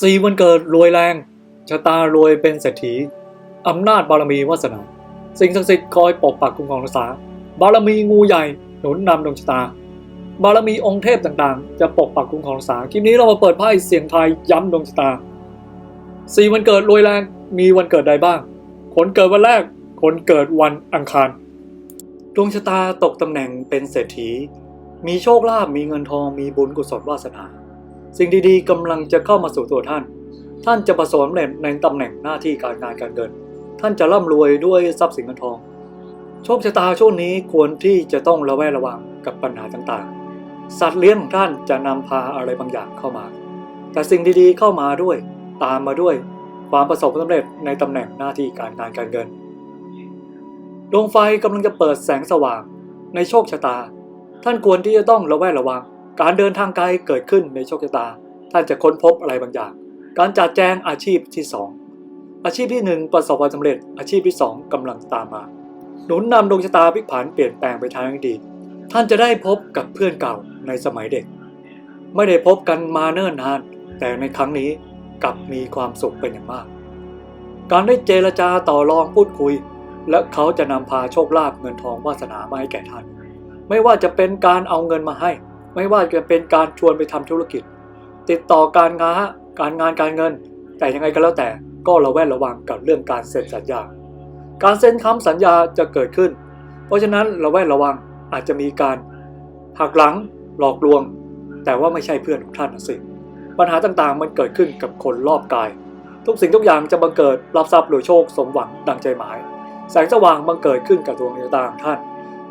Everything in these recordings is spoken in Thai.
สี่วันเกิดรวยแรงชะตารวยเป็นเศรษฐีอำนาจบารมีวาสนาสิ่งศักดิ์สิทธิ์คอยปกปักคุ้มครองรักษา บารมีงูใหญ่หนุนนำดวงชะตา บารมีองค์เทพต่างๆ จะปกปักคุ้มครองรักษาคลิปนี้เรามาเปิดไพ่เสียงทายย้ำดวงชะตาสี่วันเกิดรวยแรงมีวันเกิดใดบ้าง คนเกิดวันแรก คนเกิดวันอังคาร ดวงชะตาตกตำแหน่งเป็นเศรษฐี มีโชคลาภมีเงินทองมีบุญกุศลวาสนา สิ่งดีๆกำลังจะเข้ามาสู่ตัวท่าน ท่านจะประสบเร็จในตำแหน่งหน้าที่การงานการเงิน ท่านจะร่ำรวยด้วยทรัพย์สินเงินทอง โชคชะตาช่วงนี้ควรที่จะต้องระแวดระวังกับปัญหาต่างๆ สัตว์เลี้ยงของท่านจะนำพาอะไรบางอย่างเข้ามา แต่สิ่งดีๆเข้ามาด้วย ตามมาด้วยความประสบความสำเร็จในตำแหน่งหน้าที่การงานการเงิน ดวงไฟกำลังจะเปิดแสงสว่างในโชคชะตา ท่านควรที่จะต้องระแวดระวัง การเดินทางไกลเกิดขึ้นในโชคชะตา ท่านจะค้นพบอะไรบางอย่าง การจัดแจงอาชีพที่ 2 อาชีพที่ 1 ประสบความสำเร็จ อาชีพที่ 2กำลังตามมา หนุนนำดวงชะตาพลิกผันเปลี่ยนแปลงไปทางที่ดี ท่านจะได้พบกับเพื่อนเก่าในสมัยเด็ก ไม่ได้พบกันมาเนิ่นนาน แต่ในครั้งนี้กลับมีความสุขเป็นอย่างมาก การได้เจรจาต่อรองพูดคุย และเขาจะนำพาโชคลาภเงินทองวาสนามาให้แก่ท่าน ไม่ว่าจะเป็นการเอาเงินมาให้ ไม่ว่าจะเป็นการชวนไปทำธุรกิจ ติดต่อการงานการงานการเงิน แต่ยังไงก็แล้วแต่ก็ระแวดระวังกับเรื่องการเซ็นสัญญา การเซ็นคำสัญญาจะเกิดขึ้น เพราะฉะนั้นระแวดระวังอาจจะมีการหักหลังหลอกลวง แต่ว่าไม่ใช่เพื่อนของท่านสิปัญหาต่างๆ มันเกิดขึ้นกับคนรอบกาย ทุกสิ่งทุกอย่างจะบังเกิดรับทรัพย์หรือโชคสมหวังดังใจหมาย แสงสว่างบังเกิดขึ้นกับดวงชะตาของท่าน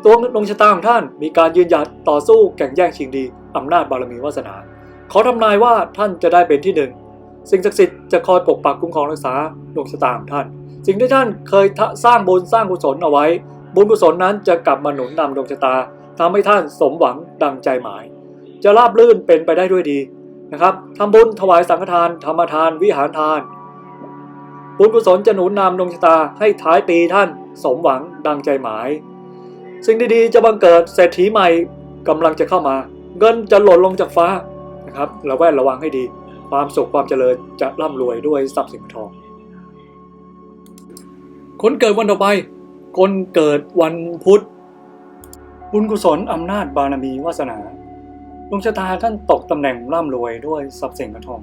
ตัวดวงชะตาของท่านมีการยืนหยัดต่อสู้แข่งแย่งชิงดีอำนาจบารมีวาสนา ขอทำนายว่าท่านจะได้เป็นที่หนึ่งสิ่งศักดิ์สิทธิ์จะคอยปกปักคุ้มครองรักษาดวงชะตาของท่าน สิ่งที่ท่านเคยสร้างบุญสร้างกุศลเอาไว้ บุญกุศลนั้นจะกลับมาหนุนนำดวงชะตาทำให้ท่านสมหวังดังใจหมาย จะราบรื่นเป็นไปได้ด้วยดีนะครับทำบุญถวายสังฆทานธรรมทานวิหารทาน บุญกุศลจะหนุนนำดวงชะตาให้ท้ายปีท่านสมหวังดังใจหมาย สิ่งดีๆ จะบังเกิดเศรษฐีใหม่กำลังจะเข้ามา เงินจะหล่นลงจากฟ้านะครับเระแวดระวังให้ดี ความสุขความเจริญจะร่ำรวยด้วยทรัพย์สินเงินทอง คนเกิดวันต่อไป คนเกิดวันพุธบุญกุศลอำนาจบารมีวาสนาดวงชะตาท่านตกตำแหน่งร่ำรวยด้วยทรัพย์สินเงินทอง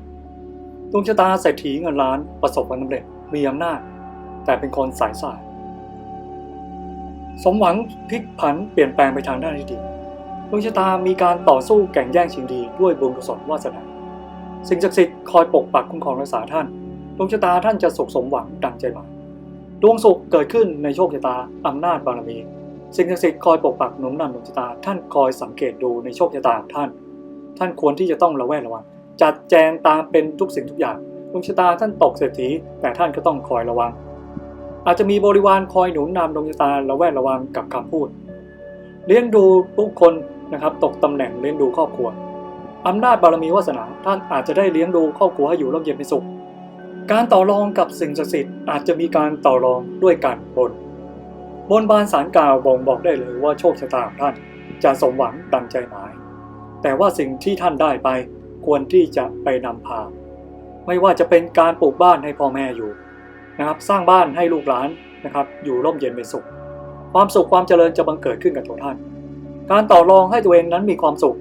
ดวงชะตาเศรษฐีเงินล้านประสบความสำเร็จมีอำนาจ แต่เป็นคนสายสาย สมหวังพลิกผันเปลี่ยนแปลงไปทางด้านที่ดีดวงชะตามีการต่อสู้แข่งแย่งชิงดีด้วยบุญกุศลวาสนาสิ่งศักดิ์สิทธิ์คอยปกปักคุ้มครองรักษาท่าน ดวงชะตาท่านจะสุขสมหวังดังใจหมายดวงสุขเกิดขึ้นในโชคชะตาอำนาจบารมี สิ่งศักดิ์สิทธิ์คอยปกปักหนุนนำดวงชะตา ท่านคอยสังเกตดูในโชคชะตาท่าน ท่านควรที่จะต้องระแวดระวัง จัดแจงตามเป็นทุกสิ่งทุกอย่างดวงชะตาท่านตกเศรษฐีแต่ท่านก็ต้องคอยระวัง อาจจะมีบริวารคอยหนุนนำดวงชะตาระแวดระวังกับคำพูด เลี้ยงดูทุกคนนะครับตกตำแหน่งเลี้ยงดูครอบครัวอำนาจบารมีวาสนาท่านอาจจะได้เลี้ยงดูครอบครัวให้อยู่ร่มเย็นเป็นสุข การต่อรองกับสิ่งศักดิ์สิทธิ์อาจจะมีการต่อรองด้วยการบน บนบานสารกล่าวบ่งบอกได้เลยว่าโชคชะตาของท่านจะสมหวังดังใจหมาย แต่ว่าสิ่งที่ท่านได้ไปควรที่จะไปนำพา ไม่ว่าจะเป็นการปลูกบ้านให้พ่อแม่อยู่ นะครับสร้างบ้านให้ลูกหลานนะครับอยู่ร่มเย็นเป็นสุข ความสุขความเจริญจะบังเกิดขึ้นกับตัวท่าน การต่อรองให้ตัวเองนั้นมีความสุข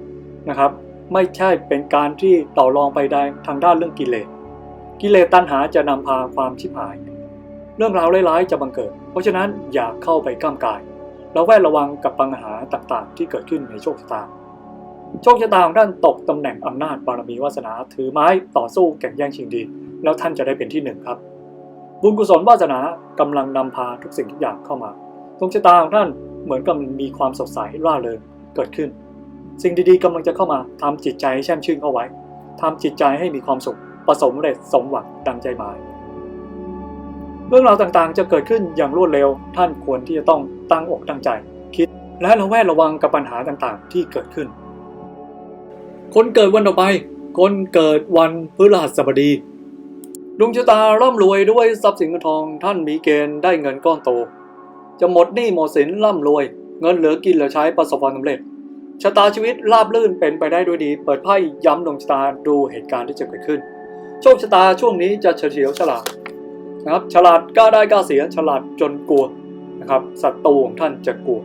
นะครับ ไม่ใช่เป็นการที่ต่อรองไปได้ทางด้านเรื่องกิเลสกิเลสตัณหาจะนำพาความชิบหาย เรื่องราวร้ายๆจะบังเกิด เพราะฉะนั้นอย่าเข้าไปก้ามกายเราแวดระวังกับปัญหาต่างๆ ที่เกิดขึ้นในโชคชะตาโชคชะตาของท่านตกตำแหน่งอำนาจบารมีวาสนาถือไม้ต่อสู้แข่งแย่งชิงดี แล้วท่านจะได้เป็นที่หนึ่งครับ บุญกุศลวาสนากำลังนำพาทุกสิ่งทุกอย่างเข้ามาดวงชะตาของท่านเหมือนกับมีความสดใสร่าเริงเกิดขึ้น สิ่งดีๆกำลังจะเข้ามาทำจิตใจให้แช่มชื่นเข้าไว้ทำจิตใจให้มีความสุขประสมเร็จสมหวังดังใจหมาย เรื่องราวต่างๆจะเกิดขึ้นอย่างรวดเร็ว ท่านควรที่จะต้องตั้งอกตั้งใจ คิดและระแวดระวังกับปัญหาต่างๆ ที่เกิดขึ้น คนเกิดวันต่อไป คนเกิดวันพฤหัสบดี ดวงชะตาร่ำรวยด้วยทรัพย์สินเงินทองท่านมีเกณฑ์ได้เงินก้อนโต จะหมดหนี้หมดสินร่ำรวย เงินเหลือกินเหลือใช้ประสบความสำเร็จชะตาชีวิตราบลื่นเป็นไปได้ด้วยดี เปิดไพ่ย้ำดวงชะตาดูเหตุการณ์ที่จะเกิดขึ้น โชคชะตาช่วงนี้จะเฉลียวฉลาดนะครับฉลาดกล้าได้กล้าเสียฉลาดจนกลัวนะครับศัตรูของท่านจะกลัว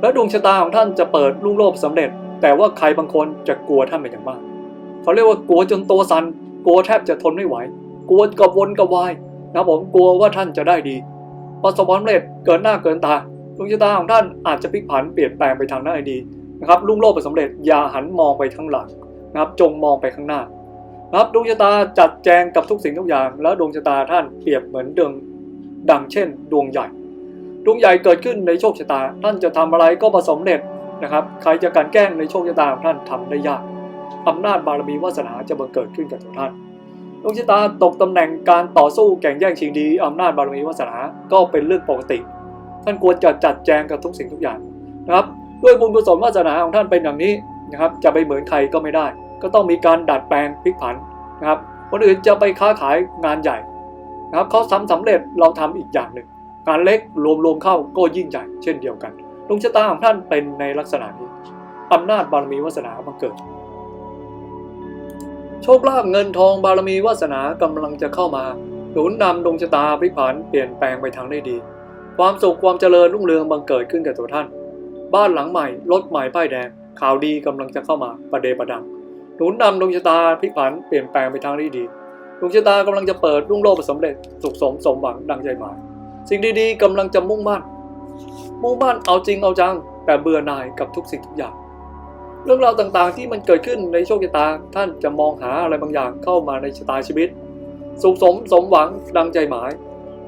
และดวงชะตาของท่านจะเปิดลุ่งโลภสำเร็จ แต่ว่าใครบางคนจะกลัวท่านเป็นอย่างมากเขาเรียกว่ากลัวจนตัวสัน่น กลัวแทบจะทนไม่ไหว กลัวกระวนกระวายนะผมกลัวว่าท่านจะได้ดีประสบความสำเร็จเกินหน้าเกินตาดวงชะตาของท่านอาจจะพลิกผันเปลี่ยนแปลงไปทางหน้าดีนะครับลุ่งโลภสำเร็จอย่าหันมองไปข้างหลังนะครับ จงมองไปข้างหน้านะครับดวงชะตาจัดแจงกับทุกสิ่งทุกอย่าง แล้วดวงชะตาท่านเปรียบเหมือนดวงดังเช่น ดวงใหญ่ดวงใหญ่เกิดขึ้นในโชคชะตา ท่านจะทำอะไรก็ประสบเร็จนะครับ ใครจะกลันแกล้งในโชคชะตาของท่านทำได้ยาก อำนาจบารมีวาสนาจะบังเกิดขึ้นกับตัวท่านดวงชะตาตกตำแหน่งการต่อสู้แข่งแย่งชิงดีอำนาจบารมีวาสนาก็เป็นเรื่องปกติ ท่านควรจะจัดแจงกับทุกสิ่งทุกอย่างนะครับด้วยบุญกุศลวาสนาของท่านเป็นอย่างนี้นะครับจะไปเหมือนใครก็ไม่ได้ ก็ต้องมีการดัดแปลงพลิกผันนะครับคนอื่นจะไปค้าขายงานใหญ่นะครับเขาทำสำเร็จเราทำอีกอย่างหนึ่งงานเล็กรวมๆเข้าก็ยิ่งใหญ่เช่นเดียวกันดวงชะตาของท่านเป็นในลักษณะนี้อำนาจบารมีวาสนาบังเกิด โชคลาภเงินทองบารมีวาสนากำลังจะเข้ามา หนุนนำดวงชะตาพลิกผันเปลี่ยนแปลงไปทางได้ดี ความสุขความเจริญรุ่งเรืองบังเกิดขึ้นกับตัวท่าน บ้านหลังใหม่รถใหม่ป้ายแดงข่าวดีกำลังจะเข้ามาประเดประดัง หนุนนำดวงชะตาพลิกผันเปลี่ยนแปลงไปทางได้ดีดวงชะตากำลังจะเปิดรุ่งโรจน์สำเร็จสุขสมสมหวังดังใจหมายสิ่งดีๆกำลังจะมุ่งมั่น มุ่งมั่นเอาจริงเอาจัง แต่เบื่อหน่ายกับทุกสิ่งทุกอย่าง เรื่องราวต่างๆ ที่มันเกิดขึ้นในโชคชะตา ท่านจะมองหาอะไรบางอย่างเข้ามาในชะตาชีวิต สุขสมสมหวังดังใจหมาย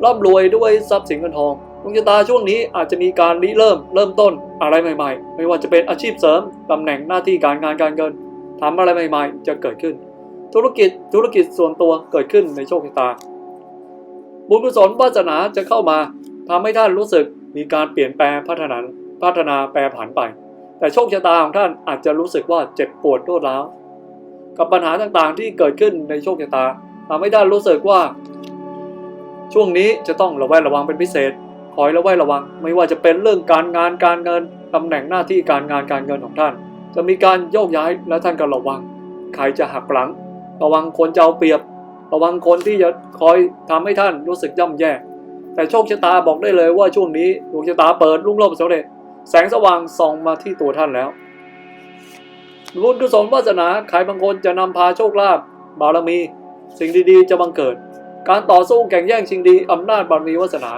ร่ำรวยด้วยทรัพย์สินเงินทองดวงชะตาช่วงนี้อาจจะมีการริเริ่มเริ่มต้นอะไรใหม่ๆ ไม่ว่าจะเป็นอาชีพเสริมตำแหน่งหน้าที่การงานการเงินทำอะไรใหม่ ๆ จะเกิดขึ้น ธุรกิจธุรกิจส่วนตัวเกิดขึ้นในโชคชะตา บุญกุศลวาสนาจะเข้ามาทำให้ท่านรู้สึกมีการเปลี่ยนแปลงพัฒนาพัฒนาแปรผันไป แต่โชคชะตาของท่านอาจจะรู้สึกว่าเจ็บปวดรวดร้าวกับปัญหาต่างๆที่เกิดขึ้นในโชคชะตาทำให้ท่านรู้สึกว่า ช่วงนี้จะต้องระแวดระวังเป็นพิเศษคอยระแวดระวัง ไม่ว่าจะเป็นเรื่องการงานการเงินตำแหน่งหน้าที่การงานการเงินของท่าน จะมีการโยกย้ายและท่านก็ระวัง ใครจะหักหลัง ระวังคนจะเอาเปรียบ ระวังคนที่จะคอยทำให้ท่านรู้สึกย่ำแย่ แต่โชคชะตาบอกได้เลยว่าช่วงนี้ดวงชะตาเปิดรุ่งโรจน์สำเร็จ แสงสว่างส่องมาที่ตัวท่านแล้วบุญกุศลวาสนาใครบางคนจะนำพาโชคลาภบารมี สิ่งดีๆ จะบังเกิด การต่อสู้แข่งแย่งชิงดีอำนาจบารมีวาสนา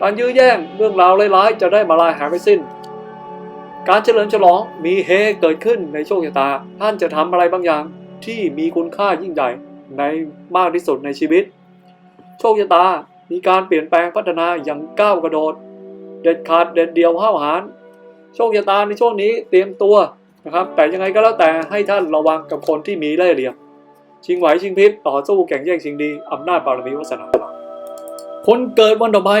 การยื้อแย่งเรื่องราวร้ายๆจะได้มาลายหายไปสิ้น การเฉลิมฉลองมีเฮเกิดขึ้นในโชคชะตา ท่านจะทำอะไรบางอย่างที่มีคุณค่ายิ่งใหญ่ในมากที่สุดในชีวิต โชคชะตามีการเปลี่ยนแปลงพัฒนาอย่างก้าวกระโดด เด็ดขาดเด็ดเดียวห้าวหาญโชคชะตาในช่วงนี้เตรียมตัวนะครับ แต่ยังไงก็แล้วแต่ให้ท่านระวังกับคนที่มีเล่ห์เหลี่ยม ชิงไหวชิงพริบต่อสู้แข่งแย่งชิงดีอำนาจบารมีวาสนาคนเกิดวันต่อไป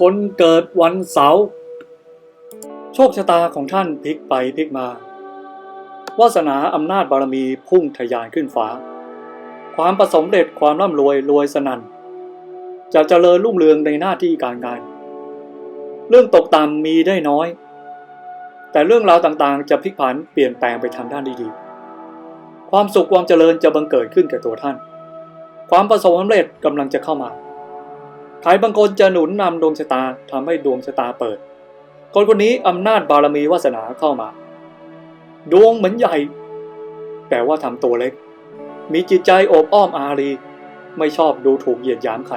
คนเกิดวันเสาร์โชคชะตาของท่านพลิกไปพลิกมาวาสนาอำนาจบารมีพุ่งทะยานขึ้นฟ้า ความประสมเร็จความร่ำรวยรวยสนั่นจะเจริญรุ่งเรืองในหน้าที่การงาน เรื่องตกต่ำมีได้น้อย แต่เรื่องราวต่างๆ จะพลิกผันเปลี่ยนแปลงไปทางด้านดีๆ ความสุขความเจริญจะบังเกิดขึ้นแก่ตัวท่าน ความประสบความสำเร็จกำลังจะเข้ามาใครบางคนจะหนุนนำดวงชะตาทำให้ดวงชะตาเปิด คนคนนี้อำนาจบารมีวาสนาเข้ามา ดวงเหมือนใหญ่ แต่ว่าทำตัวเล็ก มีจิตใจโอบอ้อมอารี ไม่ชอบดูถูกเหยียดหยามใคร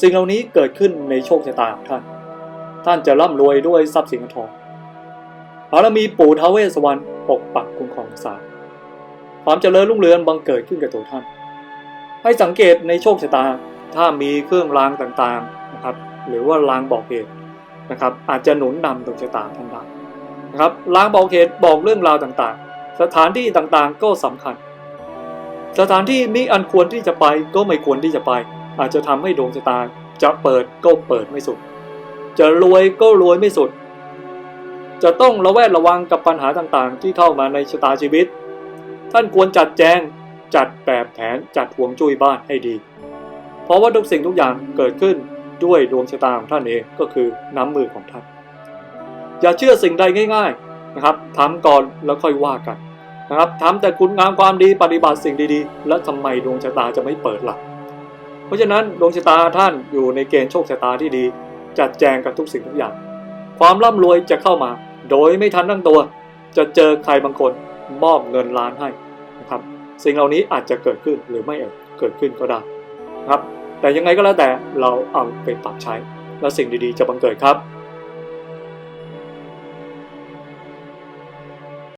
สิ่งเหล่านี้เกิดขึ้นในโชคชะตาของท่าน ท่านจะร่ำรวยด้วยทรัพย์สินทองบารมีปู่ทาวเวสวรรณปกปักคุ้มครองรักษาความเจริญรุ่งเรืองบังเกิดขึ้นกับตัวท่าน ให้สังเกตในโชคชะตาถ้ามีเครื่องรางต่างๆนะครับ หรือว่ารางบอกเหตุนะครับ อาจจะหนุนนำดวงชะตาท่านได้นะครับรางบอกเหตุบอกเรื่องราวต่างๆ สถานที่ต่างๆก็สำคัญ สถานที่มิอันควรที่จะไปก็ไม่ควรที่จะไป อาจจะทำให้ดวงชะตาจะเปิดก็เปิดไม่สุด จะรวยก็รวยไม่สุด จะต้องระแวดระวังกับปัญหาต่างๆ ที่เข้ามาในชะตาชีวิต ท่านควรจัดแจงจัดแบบแผนจัดห่วงจุ้ยบ้านให้ดี เพราะว่าทุกสิ่งทุกอย่างเกิดขึ้นด้วยดวงชะตาของท่านเองก็คือน้ำมือของท่าน อย่าเชื่อสิ่งใดง่าย ๆนะครับทำก่อนแล้วค่อยว่ากันนะครับทำแต่คุณงามความดีปฏิบัติสิ่งดีๆ แล้วทำไมดวงชะตาจะไม่เปิดล่ะเพราะฉะนั้นดวงชะตาท่านอยู่ในเกณฑ์โชคชะตาที่ดี จัดแจงกับทุกสิ่งทุกอย่าง ความร่ำรวยจะเข้ามา โดยไม่ทันตั้งตัว จะเจอใครบางคนมอบเงินล้านให้นะครับ สิ่งเหล่านี้อาจจะเกิดขึ้นหรือไม่เกิดขึ้นก็ได้นะครับ แต่ยังไงก็แล้วแต่เราเอาไปปรับใช้ แล้วสิ่งดีๆจะบังเกิดครับ